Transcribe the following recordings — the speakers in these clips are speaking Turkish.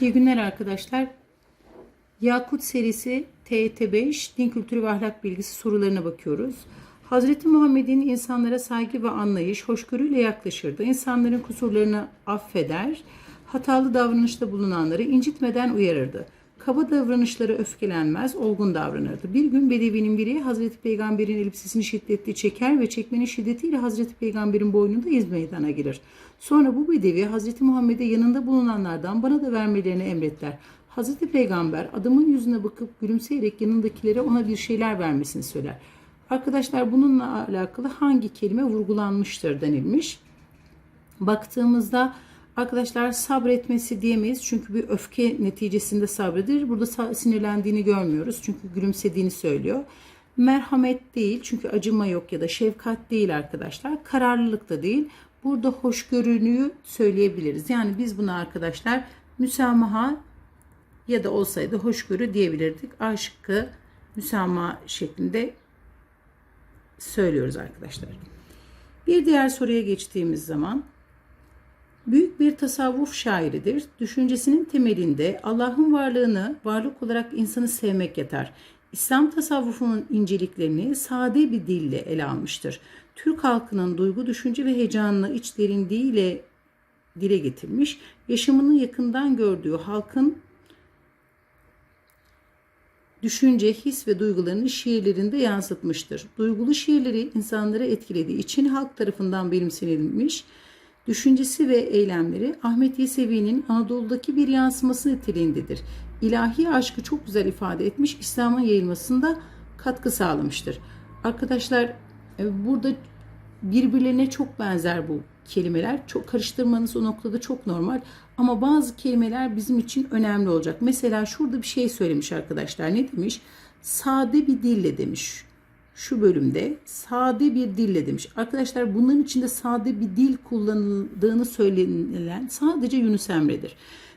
İyi günler arkadaşlar. Yakut serisi TET5 Din Kültürü ve Ahlak Bilgisi sorularına bakıyoruz. Hazreti Muhammed'in insanlara saygı ve anlayış, hoşgörüyle yaklaşırdı. İnsanların kusurlarını affeder, hatalı davranışta bulunanları incitmeden uyarırdı. Kaba davranışları öfkelenmez, olgun davranırdı. Bir gün Bedevi'nin biri Hazreti Peygamber'in elbisesini şiddetli çeker ve çekmenin şiddetiyle Hazreti Peygamber'in boynunda iz meydana gelir. Sonra bu Bedevi Hazreti Muhammed'e yanında bulunanlardan bana da vermelerini emretler. Hazreti Peygamber adamın yüzüne bakıp gülümseyerek yanındakilere ona bir şeyler vermesini söyler. Arkadaşlar bununla alakalı hangi kelime vurgulanmıştır denilmiş. Baktığımızda arkadaşlar sabretmesi diyemeyiz çünkü bir öfke neticesinde sabredir. Burada sinirlendiğini görmüyoruz çünkü gülümsediğini söylüyor. Merhamet değil çünkü acıma yok ya da şefkat değil arkadaşlar. Kararlılık da değil. Burada hoşgörünüyü söyleyebiliriz. Yani biz buna arkadaşlar müsamaha ya da olsaydı hoşgörü diyebilirdik. A şıkkı müsamaha şeklinde söylüyoruz arkadaşlar. Bir diğer soruya geçtiğimiz zaman büyük bir tasavvuf şairidir. Düşüncesinin temelinde Allah'ın varlığını varlık olarak insanı sevmek yatar. İslam tasavvufunun inceliklerini sade bir dille ele almıştır. Türk halkının duygu, düşünce ve heyecanını iç derinliğiyle dile getirmiş. Yaşamını yakından gördüğü halkın düşünce, his ve duygularını şiirlerinde yansıtmıştır. Duygulu şiirleri insanları etkilediği için halk tarafından benimsenilmiş. Düşüncesi ve eylemleri Ahmet Yesevi'nin Anadolu'daki bir yansıması niteliğindedir. İlahi aşkı çok güzel ifade etmiş, İslam'ın yayılmasında katkı sağlamıştır. Arkadaşlar e, burada birbirlerine çok benzer bu kelimeler. Çok karıştırmanız o noktada çok normal. Ama bazı kelimeler bizim için önemli olacak. Mesela şurada bir şey söylemiş arkadaşlar. Ne demiş? Sade bir dille demiş. Şu bölümde sade bir dille demiş. Arkadaşlar bunların içinde sade bir dil kullanıldığını söylenilen sadece Yunus Emre'dir.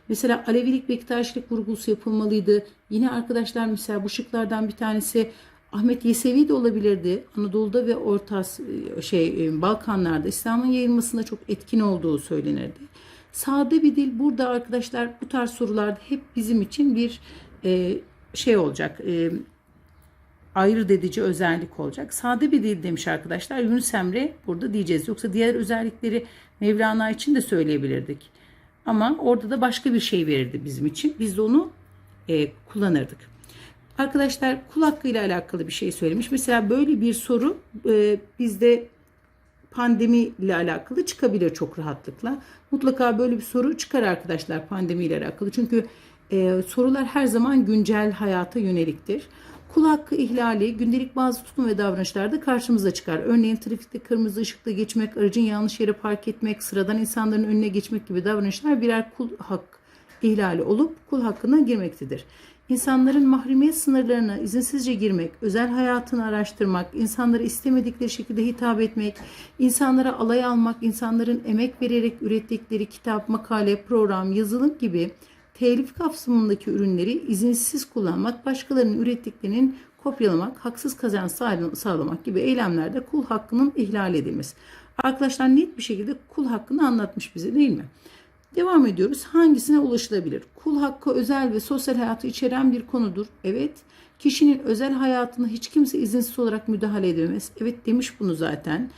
Mesela Alevilik Bektaşilik vurgusu yapılmalıydı. Yine arkadaşlar mesela bu şıklardan bir tanesi Ahmet Yesevi de olabilirdi. Anadolu'da ve Orta şey Balkanlarda İslam'ın yayılmasında çok etkin olduğu söylenirdi. Sade bir dil burada arkadaşlar bu tarz sorularda hep bizim için bir e, şey olacak. E, ayırt edici özellik olacak. Sade bir dil demiş arkadaşlar. Yunus Emre burada diyeceğiz. Yoksa diğer özellikleri Mevlana için de söyleyebilirdik. Ama orada da başka bir şey verirdi bizim için. Biz de onu e, kullanırdık. Arkadaşlar kul hakkı ile alakalı bir şey söylemiş. Mesela böyle bir soru e, bizde pandemi ile alakalı çıkabilir çok rahatlıkla. Mutlaka böyle bir soru çıkar arkadaşlar pandemi ile alakalı. Çünkü e, sorular her zaman güncel hayata yöneliktir. Kul hakkı ihlali gündelik bazı tutum ve davranışlarda karşımıza çıkar. Örneğin trafikte kırmızı ışıkta geçmek, aracın yanlış yere park etmek, sıradan insanların önüne geçmek gibi davranışlar birer kul hak ihlali olup kul hakkına girmektedir. İnsanların mahremiyet sınırlarına izinsizce girmek, özel hayatını araştırmak, insanlara istemedikleri şekilde hitap etmek, insanlara alay almak, insanların emek vererek ürettikleri kitap, makale, program, yazılım gibi telif kapsamındaki ürünleri izinsiz kullanmak, başkalarının ürettiklerinin kopyalamak, haksız kazanç sağlamak gibi eylemlerde kul hakkının ihlal edilmesi. Arkadaşlar net bir şekilde kul hakkını anlatmış bize değil mi? Devam ediyoruz. Hangisine ulaşılabilir? Kul hakkı özel ve sosyal hayatı içeren bir konudur. Evet. Kişinin özel hayatına hiç kimse izinsiz olarak müdahale edemez. Evet demiş bunu zaten.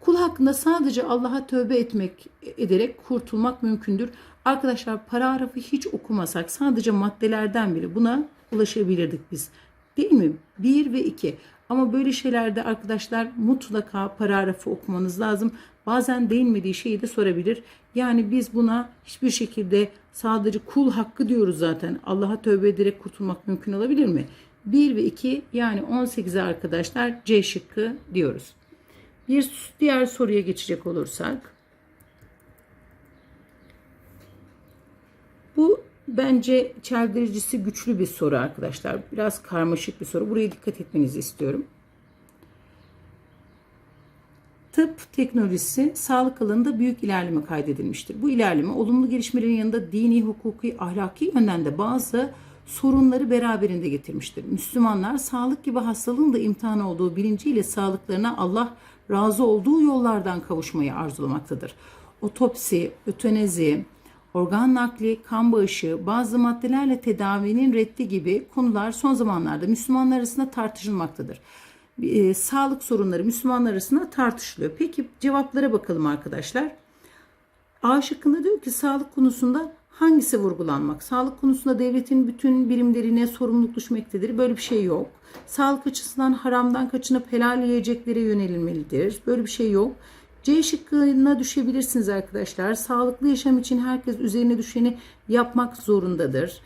Kul hakkında sadece Allah'a tövbe etmek ederek kurtulmak mümkündür. Arkadaşlar paragrafı hiç okumasak sadece maddelerden biri buna ulaşabilirdik biz. Değil mi? 1 ve 2. Ama böyle şeylerde arkadaşlar mutlaka paragrafı okumanız lazım. Bazen değinmediği şeyi de sorabilir. Yani biz buna hiçbir şekilde sadece kul hakkı diyoruz zaten. Allah'a tövbe ederek kurtulmak mümkün olabilir mi? 1 ve 2 yani 18'e arkadaşlar C şıkkı diyoruz. Bir diğer soruya geçecek olursak. Bu bence çeldiricisi güçlü bir soru arkadaşlar. Biraz karmaşık bir soru. Buraya dikkat etmenizi istiyorum. Tıp teknolojisi sağlık alanında büyük ilerleme kaydedilmiştir. Bu ilerleme olumlu gelişmelerin yanında dini, hukuki, ahlaki yönden de bazı sorunları beraberinde getirmiştir. Müslümanlar sağlık gibi hastalığın da imtihan olduğu bilinciyle sağlıklarına Allah razı olduğu yollardan kavuşmayı arzulamaktadır. Otopsi, ötenezi, organ nakli, kan bağışı, bazı maddelerle tedavinin reddi gibi konular son zamanlarda Müslümanlar arasında tartışılmaktadır. E, sağlık sorunları Müslümanlar arasında tartışılıyor. Peki cevaplara bakalım arkadaşlar. A şıkkında diyor ki sağlık konusunda hangisi vurgulanmak? Sağlık konusunda devletin bütün birimlerine sorumluluk düşmektedir. Böyle bir şey yok. Sağlık açısından haramdan kaçınıp helal yiyeceklere yönelilmelidir. Böyle bir şey yok. C şıkkına düşebilirsiniz arkadaşlar. Sağlıklı yaşam için herkes üzerine düşeni yapmak zorundadır.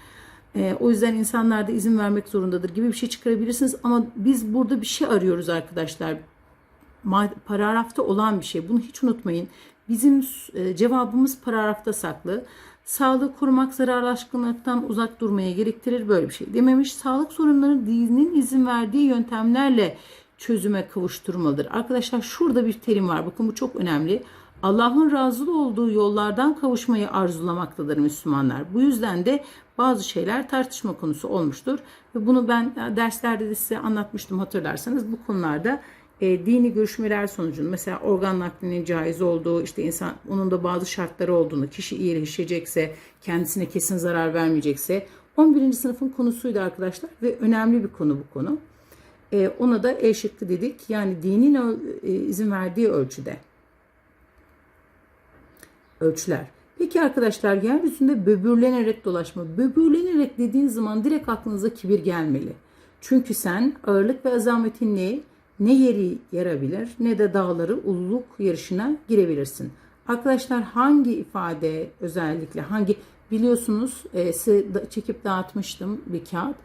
Ee, o yüzden insanlar da izin vermek zorundadır gibi bir şey çıkarabilirsiniz. Ama biz burada bir şey arıyoruz arkadaşlar paragrafta olan bir şey. Bunu hiç unutmayın. Bizim e, cevabımız paragrafta saklı. Sağlığı korumak zararlı aşkınlıktan uzak durmaya gerektirir böyle bir şey dememiş. Sağlık sorunlarını dinin izin verdiği yöntemlerle çözüme kavuşturmalıdır. Arkadaşlar şurada bir terim var. Bakın bu çok önemli. Allah'ın razı olduğu yollardan kavuşmayı arzulamaktadır Müslümanlar. Bu yüzden de bazı şeyler tartışma konusu olmuştur. Ve bunu ben derslerde de size anlatmıştım hatırlarsanız. Bu konularda e, dini görüşmeler sonucunda mesela organ naklinin caiz olduğu işte insan onun da bazı şartları olduğunu kişi iyileşecekse kendisine kesin zarar vermeyecekse 11. sınıfın konusuydu arkadaşlar ve önemli bir konu bu konu. E, ona da E şıkkı dedik yani dinin e, izin verdiği ölçüde ölçüler. Peki arkadaşlar yeryüzünde böbürlenerek dolaşma. Böbürlenerek dediğin zaman direkt aklınıza kibir gelmeli. Çünkü sen ağırlık ve azametinle ne yeri yarabilir ne de dağları ululuk yarışına girebilirsin. Arkadaşlar hangi ifade özellikle hangi biliyorsunuz e, çekip dağıtmıştım bir kağıt.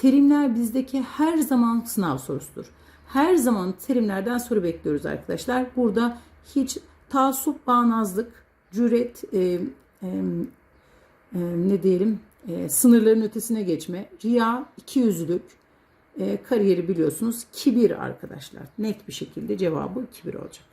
Terimler bizdeki her zaman sınav sorusudur. Her zaman terimlerden soru bekliyoruz arkadaşlar. Burada hiç taassup, bağnazlık, cüret, e, e, e, ne diyelim e, sınırların ötesine geçme, riya, ikiyüzlülük, e, kariyeri biliyorsunuz kibir arkadaşlar. Net bir şekilde cevabı kibir olacak.